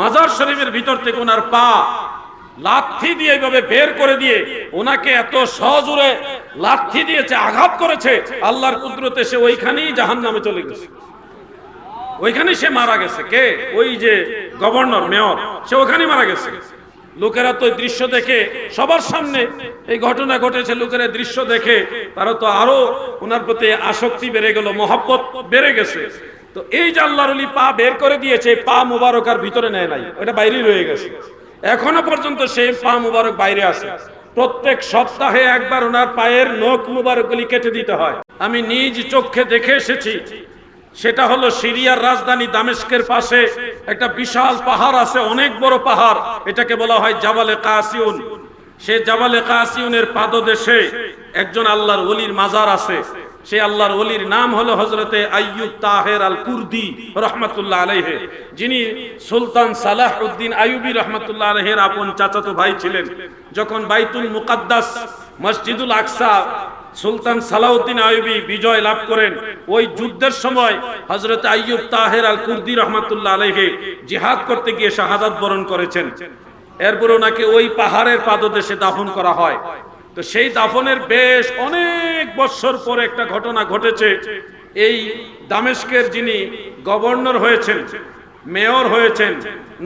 মাজার শরীফের ভিতর থেকে ওনার পা লাথি দিয়ে এইভাবে বের করে দিয়ে ওনাকে এত সজোরে লাথি দিয়েছে, আঘাত করেছে, আল্লাহর কুদরতে সে ওইখানেই জাহান নামে চলে গেছে। ওইখানে সে মারা গেছে। কে? ওই যে গভর্নর, মেয়র, সে ওখানেই মারা গেছে। লোকেরা তো দৃশ্য দেখে সবার সামনে এই ঘটনা ঘটেছে, লোকেরা দৃশ্য দেখে তারা তো আরও ওনার প্রতি আসক্তি বেড়ে গেল, মহব্বত বেড়ে গেছে। তো এই যে আল্লাহর আলী পা বের করে দিয়েছে পা মুবারক আর ভিতরে নেয় নাই, ওটা বাইরেই রয়ে গেছে। এখনও পর্যন্ত সেই পা মুবারক বাইরে আছে। প্রত্যেক সপ্তাহে একবার ওনার পায়ের নখ মুবারকগুলি কেটে দিতে হয়। আমি নিজ চোখে দেখে এসেছি, সেটা হলো সিরিয়ার রাজধানী দামেস্কের পাশে একটা বিশাল পাহাড় আছে, অনেক বড় পাহাড়। এটাকে বলা হয় জাবালে কাসিউন। সে জাবালে কাসিউনের পাদদেশে একজন আল্লাহর ওলির মাজার আছে। সে আল্লাহর ওলির নাম হলো হজরতে আইয়ুব তাহের আল কুর্দি রহমতুল্লাহ আলাইহে। যিনি সুলতান সালাহ উদ্দিন আইয়ুবী রহমতুল্লাহ আলহের আপন চাচাতো ভাই ছিলেন। যখন বাইতুল মুকাদ্দাস, মসজিদুল আকসা সুলতান সালাউদ্দিন আইবি বিজয় লাভ করেন, ওই যুদ্ধের সময় হজরত আইয়ুব তাহের আল কুর্দি রহমাতুল্লাহ আলহে জিহাদ করতে গিয়ে শাহাদাত বরণ করেছেন। এরপর ওনাকে ওই পাহাড়ের পাদদেশে দাফন করা হয়। তো সেই দাফনের বেশ অনেক বছর পরে একটা ঘটনা ঘটেছে। এই দামেস্কের যিনি গভর্নর হয়েছেন, মেয়র হয়েছেন,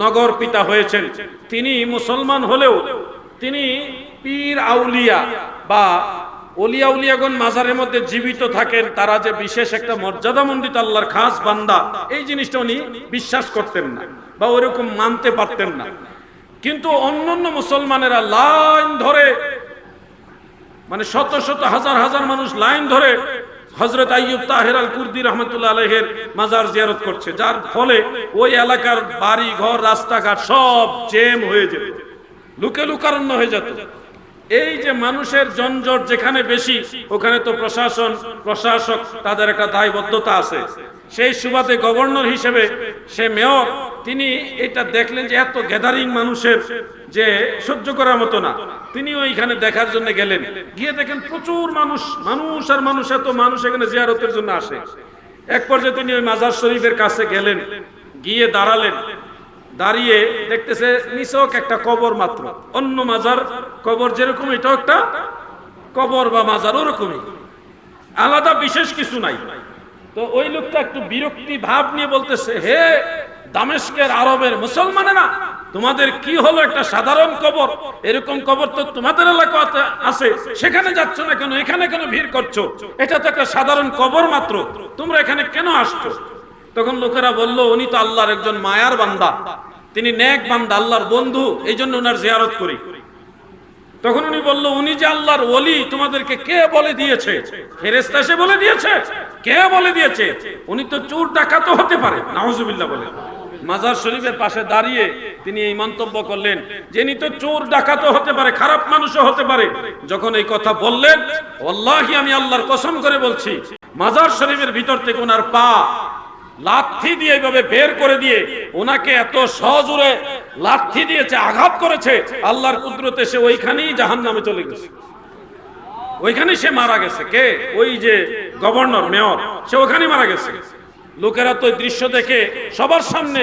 নগর পিতা হয়েছেন, তিনি মুসলমান হলেও তিনি পীর আউলিয়া বা অলিয়া উলিয়াগণ মাজারের মধ্যে জীবিত থাকেন, তারা যে বিশেষ একটা মর্যাদা মণ্ডিত আল্লাহর খাস বান্দা, এই জিনিসটা উনি বিশ্বাস করতেন না বা ওরকম মানতে পারতেন না। কিন্তু অন্যান্য মুসলমানেরা লাইন ধরে মানে শত শত হাজার হাজার মানুষ লাইন ধরে হজরত আইয়ুব তাহের আল কুর্দি রহমতুল্লাহ আলহের মাজার জিয়ারত করছে, যার ফলে ওই এলাকার বাড়ি, ঘর, রাস্তাঘাট সব জেম হয়ে যেত, লুকে লুকারণ্য হয়ে যেত। এই যে মানুষের জনজট যেখানে বেশি, ওখানে তো প্রশাসন, প্রশাসক তাদের একটা দায়বদ্ধতা আছে। সেই সুবাদে গভর্নর হিসেবে সে মেয়র তিনি এটা দেখলেন যে এত গ্যাদারিং মানুষের যে সহ্য করার মতো না। তিনি ওইখানে দেখার জন্য গেলেন। গিয়ে দেখেন প্রচুর মানুষ মানুষ আর মানুষ, এত মানুষ এখানে জিয়ারতের জন্য আসে। এক পর্যায়ে তিনি ওই মাজার শরীফের কাছে গেলেন, গিয়ে দাঁড়ালেন। দাঁড়িয়ে দেখতেছে নিচক একটা কবর মাত্র। অন্য মাজার কবর যেরকম, এটাও একটা কবর বা মাজার ওরকমই। আলাদা বিশেষ কিছু নাই। তো ওই লোকটা একটু বিরক্তি ভাব নিয়ে বলতেছে, হে দামেস্কের আরবের মুসলমানেরা, তোমাদের কি হলো একটা সাধারণ কবর? এরকম কবর তো তোমাদের এলাকাতে আছে সেখানে যাচ্ছ না কেন? এখানে কেন ভিড় করছ? এটা তো একটা সাধারণ কবর মাত্র। তোমরা এখানে কেন আসছো? তখন লোকেরা বলল, উনি তো আল্লাহর একজন মায়ার বান্দা। তিনি নেক বান্দা, আল্লাহর বন্ধু। এই জন্য ওনার জিয়ারত করি। তখন উনি বলল, উনি যে আল্লাহর ওলি, তোমাদেরকে কে বলে দিয়েছে? ফেরেস্তা সে বলে দিয়েছে। কে বলে দিয়েছে? উনি তো চোর ডাকাতও হতে পারে। নাউজুবিল্লাহ বলে। মাজার শরীফের পাশে দাঁড়িয়ে তিনি এই মন্তব্য করলেন যে ইনি তো চোর ডাকাতও হতে পারে, খারাপ মানুষও হতে পারে। যখন এই কথা বললেন আল্লাহি আমি আল্লাহর কসম করে বলছি, মাজার শরীফের ভিতর থেকে ওনার পা লাথি দিয়ে এইভাবে বের করে দিয়ে ওনাকে এত সজোরে লাথি দিয়েছে, আঘাত করেছে, আল্লাহর কুদরতে সে ওইখানেই জাহান নামে চলে গেছে। ওইখানে সে মারা গেছে। কে? ওই যে গভর্নর, মেয়র, সে ওখানেই মারা গেছে। লোকেরা তো দৃশ্য দেখে, সবার সামনে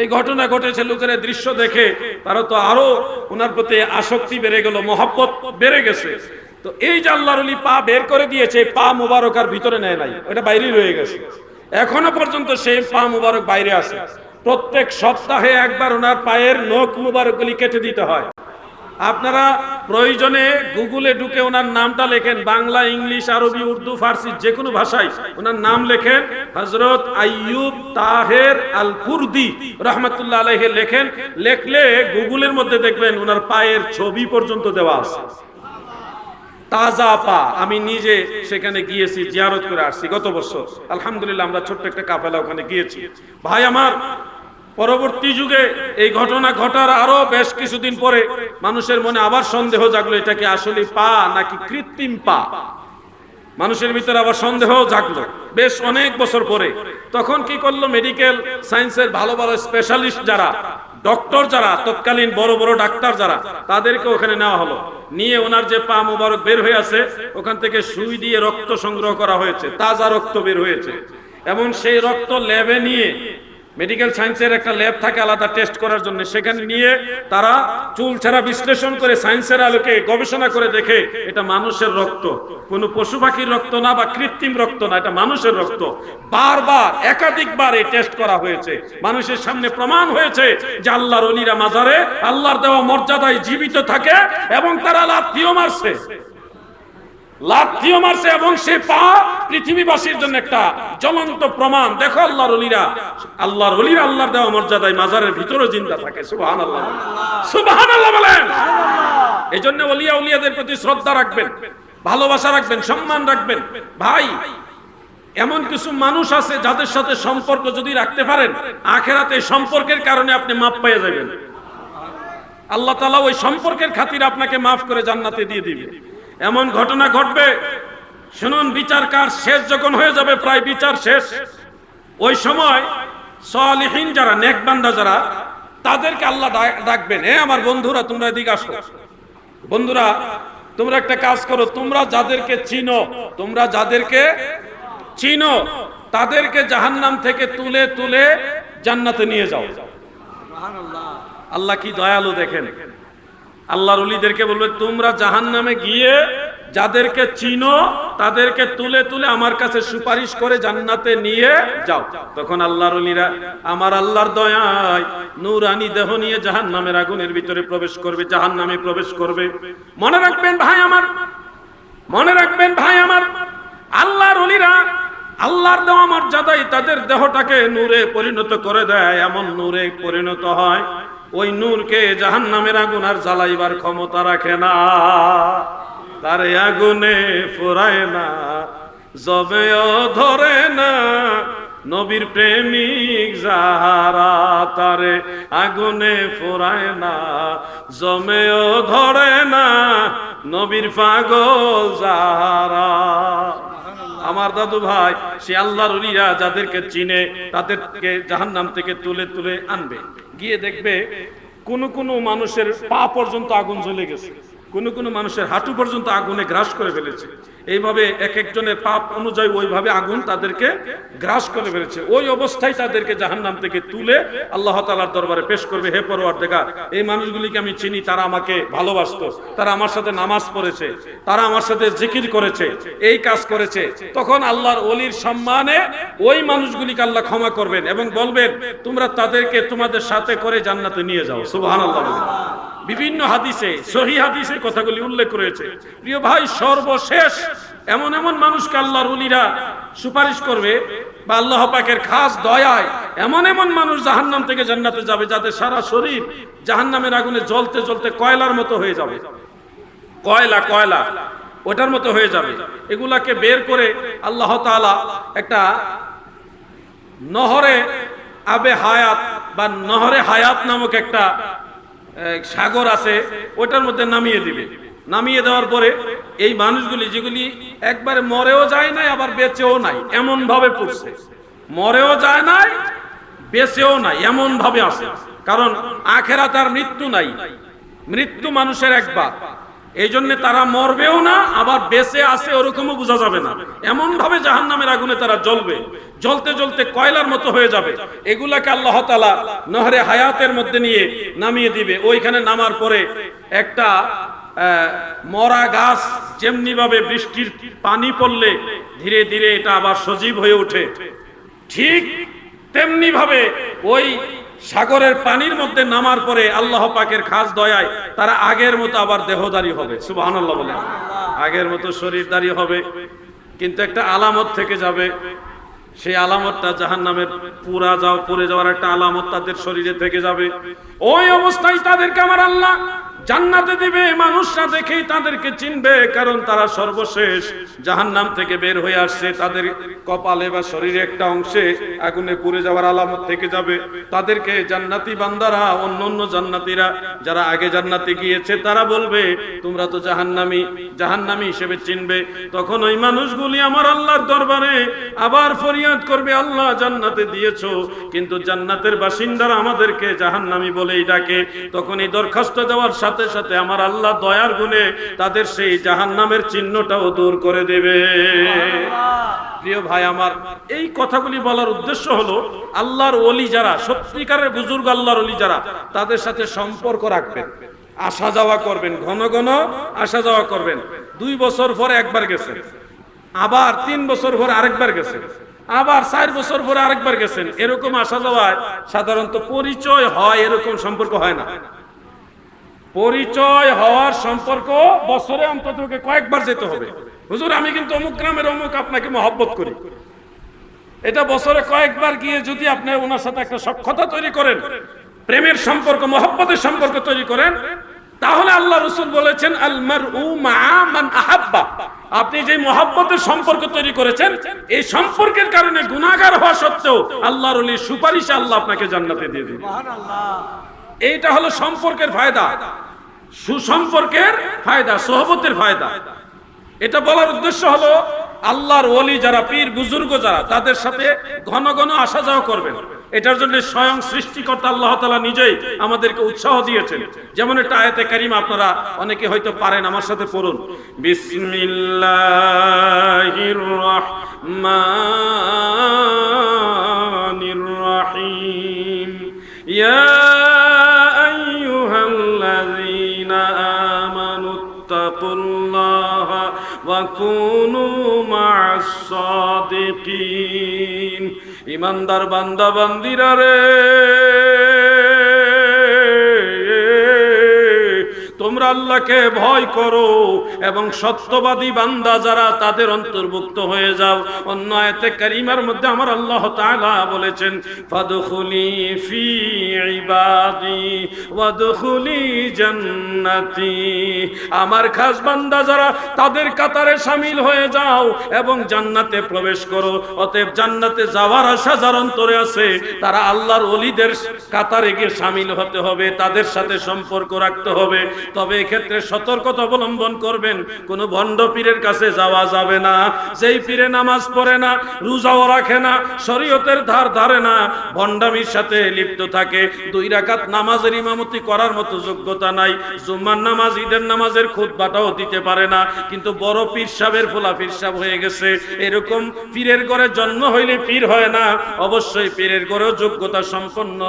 এই ঘটনা ঘটেছে, লোকেরা দৃশ্য দেখে, তারা তো আরও ওনার প্রতি আসক্তি বেড়ে গেল, মহব্বত বেড়ে গেছে। তো এই যে আল্লাহর পা বের করে দিয়েছে পা মুবারক আর ভিতরে নেয় নাই, ওটা বাইরেই রয়ে গেছে। এখনও পর্যন্ত সেই পা মুবারক বাইরে আছে। প্রত্যেক সপ্তাহে একবার ওনার পায়ের নখ মুবারকগুলি কেটে দিতে হয়। আপনারা প্রয়োজনে গুগলে ঢুকে ওনার নামটা লেখেন, বাংলা, ইংলিশ, আরবি, উর্দু, ফার্সি যে কোনো ভাষায় ওনার নাম লেখেন হজরত আইয়ুব তাহের আল কুর্দি রহমতুল্লাহ আলহে লেখেন, লেখলে গুগলের মধ্যে দেখবেন ওনার পায়ের ছবি পর্যন্ত দেওয়া আছে। তাজা পা, আমি নিজে সেখানে গিয়েছি, জিয়ারত করে আসছি গত বছর। আলহামদুলিল্লাহ আমরা ছোট্ট একটা কাফেলা ওখানে গিয়েছি। ভাই আমার পরবর্তী যুগে এই ঘটনা ঘটার আরও বেশ কিছুদিন পরে মানুষের মনে আবার সন্দেহ জাগলো, এটা কি আসলে পা নাকি কৃত্রিম পা? মানুষের ভিতরে আবার সন্দেহ জাগলো। বেশ অনেক বছর পরে। তখন কি করল মেডিকেল সায়েন্সের ভালো ভালো স্পেশালিস্ট যারা ডক্টর যারা, তৎকালীন বড় বড় ডাক্তার যারা, তাদেরকে ওখানে নেওয়া হলো। নিয়ে ওনার যে পা মুবারক বের হয়ে আছে, ওখান থেকে সুই দিয়ে রক্ত সংগ্রহ করা হয়েছে, তাজা রক্ত বের হয়েছে। এবং সেই রক্ত ল্যাবে নিয়ে মেডিকেল সায়েন্সের একটা ল্যাব থাকে, আলাদা টেস্ট করার জন্য। সেখানে নিয়ে তারা চুল ছাড়া বিশ্লেষণ করে সায়েন্সের আলোকে গবেষণা করে দেখে, এটা মানুষের রক্ত। কোনো পশু পাখির রক্ত না বা কৃত্রিম রক্ত না, এটা মানুষের রক্ত। বারবার, একাধিকবার এই টেস্ট করা হয়েছে। মানুষের সামনে প্রমাণ হয়েছে যে আল্লাহর অলিরা মাজারে, আল্লাহর দেওয়া মর্যাদায় জীবিত থাকে এবং তারা লাভ মারছে। লাথিও মারছে এবং সে পা পৃথিবীবাসীর জন্য একটা জ্বলন্ত প্রমাণ। দেখো আল্লাহর অলিরা আল্লাহর অলিরা আল্লাহর দেওয়া মর্যাদায় মাজারের ভিতরে জিন্দা থাকে। সুবাহান আল্লাহ সুবাহান আল্লাহ বলেন। এই জন্য অলিয়া উলিয়াদের প্রতি শ্রদ্ধা রাখবেন, ভালোবাসা রাখবেন, সম্মান রাখবেন। ভাই, এমন কিছু মানুষ আছে যাদের সাথে সম্পর্ক যদি রাখতে পারেন, আখেরাতে সম্পর্কের কারণে আপনি মাপ পেয়ে যাবেন। আল্লাহ তালা ওই সম্পর্কের খাতির আপনাকে মাফ করে জান্নাতে দিয়ে দিবে। এমন ঘটনা ঘটবে। শুনুন বিচার কার শেষ যখন হয়ে যাবে প্রায় বিচার শেষ। ওই সময় সলিহীন যারা নেকবান্দা যারা তাদেরকে আল্লাহ ডাকবেন এ আমার বন্ধুরা তোমরা এদিকে আসো। বন্ধুরা তোমরা একটা কাজ করো তোমরা যাদেরকে চিনো তোমরা যাদেরকে চিনো তাদেরকে জাহান্নাম থেকে তুলে তুলে জান্নাতে নিয়ে যাও। আল্লাহ কি দয়ালু দেখেন? আল্লাহর উলিদেরকে বলবে, তোমরা জাহান নামে গিয়ে যাদেরকে চিনো, তাদেরকে তুলে তুলে আমার কাছে সুপারিশ করে জান্নাতে নিয়ে যাও। তখন আল্লাহর উলিরা আমার আল্লাহর দয়ায় নূরানি দেহ নিয়ে জাহান নামের আগুনের ভিতরে প্রবেশ করবে জাহান নামে প্রবেশ করবে। মনে রাখবেন ভাই আমার, মনে রাখবেন ভাই আমার, আল্লাহর অলিরা আল্লাহর দেওয়া মর্যাদায় তাদের দেহটাকে নূরে পরিণত করে দেয়, এমন নূরে পরিণত হয়। ওই নূরকে জাহান নামের আগুন আর জ্বালাইবার ক্ষমতা রাখে না। তার আগুনে ফোরায় না, জবেও ধরে না। নবীর প্রেমিক যাহারা তারে আগুনে ফোরায় না, জমেও ধরে না। নবীর পাগল যাহারা আমার দাদু ভাই, সে আল্লাহর উলিরা যাদেরকে চিনে, তাদেরকে জাহান্নাম থেকে তুলে তুলে আনবে। গিয়ে দেখবে কোন কোন মানুষের পা পর্যন্ত আগুন জ্বলে গেছে। কোন কোন মানুষের হাঁটু পর্যন্ত আগুনে গ্রাস করে ফেলেছে। এইভাবে এক একজনের পাপ অনুযায়ী ওইভাবে আগুন তাদেরকে গ্রাস করে ফেলেছে। ওই অবস্থায় তাদেরকে জাহান্নাম থেকে তুলে আল্লাহ তালার দরবারে পেশ করবে, হে পরোয়ার দেখা এই মানুষগুলিকে আমি চিনি, তারা আমাকে ভালোবাসতো, তারা আমার সাথে নামাজ পড়েছে, তারা আমার সাথে জিকির করেছে, এই কাজ করেছে। তখন আল্লাহর অলির সম্মানে ওই মানুষগুলিকে আল্লাহ ক্ষমা করবেন এবং বলবেন, তোমরা তাদেরকে তোমাদের সাথে করে জান্নাতে নিয়ে যাও। সুবহানাল্লাহ বলে বিভিন্ন হাদিসে, সহি হাদিসে কথাগুলি উল্লেখ করেছে প্রিয় ভাই, সর্বশেষ এমন এমন মানুষকে আল্লাহর উলিরা সুপারিশ করবে বা আল্লাহ পাকের খাস দয়ায় এমন এমন মানুষ জাহান্নাম থেকে জান্নাতে যাবে যাতে সারা শরীর জাহান্নামের আগুনে জ্বলতে জ্বলতে কয়লার মতো হয়ে যাবে। কয়লা কয়লা, ওটার মতো হয়ে যাবে। এগুলাকে বের করে আল্লাহ তাআলা একটা নহরে আবে হায়াত বা নহরে হায়াত নামক একটা সাগর আছে ওটার মধ্যে নামিয়ে দিবে। নামিয়ে দেওয়ার পরে এই মানুষগুলি যেগুলি একবারে মরেও যায় নাই, আবার বেঁচেও নাই এমন ভাবে পড়ছে। মরেও যায় নাই, বেঁচেও নাই এমন ভাবে আসে কারণ আখেরা তার মৃত্যু নাই। মৃত্যু মানুষের একবার এই জন্য তারা মরবেও না, আবার বেঁচে আছে ওরকমও বোঝা যাবে না। এমন ভাবে জাহান নামের আগুনে তারা জ্বলবে, জ্বলতে জ্বলতে কয়লার মতো হয়ে যাবে। এগুলাকে আল্লাহ তালা নহরে হায়াতের মধ্যে নিয়ে নামিয়ে দিবে। ওইখানে নামার পরে একটা মরা গাছ যেমনি ভাবে বৃষ্টির পানি পড়লে ধীরে ধীরে এটা আবার সজীব হয়ে ওঠে। ঠিক তেমনি ভাবে ওই সাগরের পানির মধ্যে নামার পরে আল্লাহ পাকের খাস দয়ায় তারা আগের মতো আবার দেহদারি হবে। সুবাহ বলে আগের মতো শরীরদারি হবে। কিন্তু একটা আলামত থেকে যাবে। সেই আলামতটা জাহান নামের পুরা যাও পড়ে যাওয়ার একটা আলামত তাদের শরীরে থেকে যাবে। ওই অবস্থায় তাদেরকে আমার আল্লাহ জান্নাতে দিবে, মানুষরা দেখেই তাদেরকে চিনবে, কারণ তারা সর্বশেষ জাহান্নাম থেকে বের হয়ে আসছে। তাদের কপালে বা শরীরে একটা অংশে আগুনে পুড়ে যাওয়ার আলামত থেকে যাবে। তাদেরকে জান্নাতি বান্দারা, অন্য অন্য জান্নাতিরা যারা আগে জান্নাতে গিয়েছে, তারা বলবে, তোমরা তো জাহান্নামি জাহান্নামি হিসেবে চিনবে। তখন ওই মানুষগুলি আমার আল্লাহর দরবারে আবার ফরিয়াদ করবে, আল্লাহ জান্নাতে দিয়েছ। কিন্তু জান্নাতের বাসিন্দারা আমাদেরকে জাহান্নামি বলেই ডাকে। তখন এই দরখাস্ত দেওয়ার সাথে সাথে সাথে আমার আল্লাহ দয়ার গুণে তাদের সেই জাহান্নামের চিহ্নটাও দূর করে দেবে। প্রিয় ভাই আমার, এই কথাগুলি বলার উদ্দেশ্য হলো, আল্লাহর ওলি যারা, সত্যিকারের বুজুর্গ আল্লাহর ওলি যারা, তাদের সাথে সম্পর্ক আসা যাওয়া করবেন, ঘন ঘন আসা যাওয়া করবেন। দুই বছর পরে একবার গেছেন, আবার তিন বছর পরে আরেকবার গেছেন, আবার চার বছর পরে আরেকবার গেছেন। এরকম আসা যাওয়ায় সাধারণত পরিচয় হয়, এরকম সম্পর্ক হয় না। পরিচয় হওয়ার সম্পর্ক বছরে অন্তত কয়েকবার যেতে হবে। হুজুর আমি কিন্তু অমুক গ্রামের অমুক আপনাকে মহব্বত করি। এটা বছরে কয়েকবার গিয়ে যদি আপনি ওনার সাথে একটা সক্ষতা তৈরি করেন প্রেমের সম্পর্ক মহব্বতের সম্পর্ক তৈরি করেন তাহলে আল্লাহ রসুল বলেছেন আহাব্বা। আপনি যে মহব্বতের সম্পর্ক তৈরি করেছেন এই সম্পর্কের কারণে গুণাগার হওয়া সত্ত্বেও আল্লাহর সুপারিশে আল্লাহ আপনাকে জান্নাতে দিয়ে দিবে এইটা হলো সম্পর্কের ফায়দা। সুসম্পর্কের ফায়দা, সহবতের ফায়দা। এটা বলার উদ্দেশ্য হলো, আল্লাহর ওলি যারা, পীর, বুজুর্গ যারা, তাদের সাথে ঘন ঘন আসা যাওয়া করবেন। এটার জন্য স্বয়ং সৃষ্টিকর্তা আল্লাহ তালা নিজেই আমাদেরকে উৎসাহ দিয়েছেন। যেমন একটা আয়াতে কারিম আপনারা অনেকে হয়তো পারেন, আমার সাথে পড়ুন। বিসমিল্লাহির রহমানির রহিম। ইয়া ইমানদার বান্দা বান্দিরা রে। আল্লাহকে ভয় করো এবং সত্যবাদী বান্দা যারা তাদের অন্তর্ভুক্ত হয়ে যাও। অন্য আয়াতে কারিমার মধ্যে আমার আল্লাহ তাআলা বলেছেন, ফাদখুলি ফি ইবাদি, ওয়াদখুলি জান্নাতি। আমার খাস বান্দা যারা তাদের কাতারে শামিল হয়ে যাও এবং জান্নাতে প্রবেশ করো, অতএব জান্নাতে যাওয়ার আশা যার অন্তরে আছে, তারা আল্লাহর ওলিদের কাতারে গিয়ে শামিল হতে হবে, তাদের সাথে সম্পর্ক রাখতে হবে। তবে এক্ষেত্রে সতর্কতা অবলম্বন করবেন। কোন ভণ্ড পীরের কাছে যাওয়া যাবে না। যেই পীরে নামাজ পড়ে না, রোজাও রাখে না, শরীয়তের ধার ধারে না, ভণ্ডামির সাথে লিপ্ত থাকে। দুই রাকাত নামাজের ইমামতি করার মতো যোগ্যতা নাই। জুম্মার নামাজ, ঈদের নামাজের খুতবাটাও দিতে পারে না। কিন্তু বড় পীর সাহেবের ফোলা পীর সাহেব হয়ে গেছে। এরকম পীরের ঘরে জন্ম হইলে পীর হয় না। অবশ্যই পীরের ঘরেও যোগ্যতা সম্পন্ন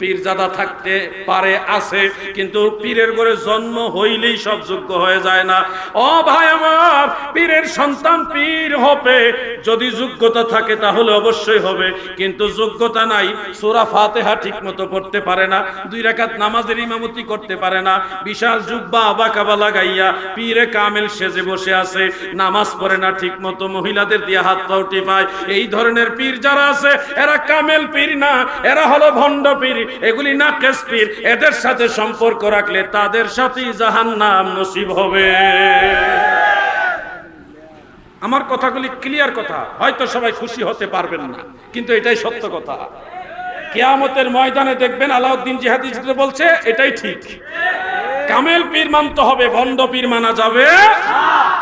পীরজাদা থাকতে পারে, আছে, কিন্তু পীরের ঘরে জন্ম হইলেই সব যোগ্য হয়ে যায় না। ও ভাই আমার, পীরের সন্তান পীর হবে, যদি যোগ্যতা থাকে তাহলে অবশ্যই হবে, কিন্তু যোগ্যতা নাই, সূরা ফাতিহা ঠিক মতো পড়তে পারে না, দুই রাকাত নামাজের ইমামতি করতে পারে না, বিশাল জুব্বা, আবা কাবা লাগাইয়া পীরে কামেল সেজে বসে আছে, নামাজ পড়ে না ঠিক মতো মহিলাদের দিয়ে হাত পাও টিপায় এই ধরনের পীর যারা আছে, এরা কামেল পীর না, এরা হলো ভণ্ড পীর এগুলি না কেস পীর এদের সাথে সম্পর্ক রাখলে তাদের সাথেই জাহান্নাম নসিব হবে। আমার কথাগুলি ক্লিয়ার কথা, হয়তো সবাই খুশি হতে পারবেন না, কিন্তু এটাই সত্য কথা। কেয়ামতের ময়দানে দেখবেন আলাউদ্দিন জিহাদি বলছে, এটাই ঠিক। কামেল পীর মানতে হবে, ভণ্ড পীর মানা যাবে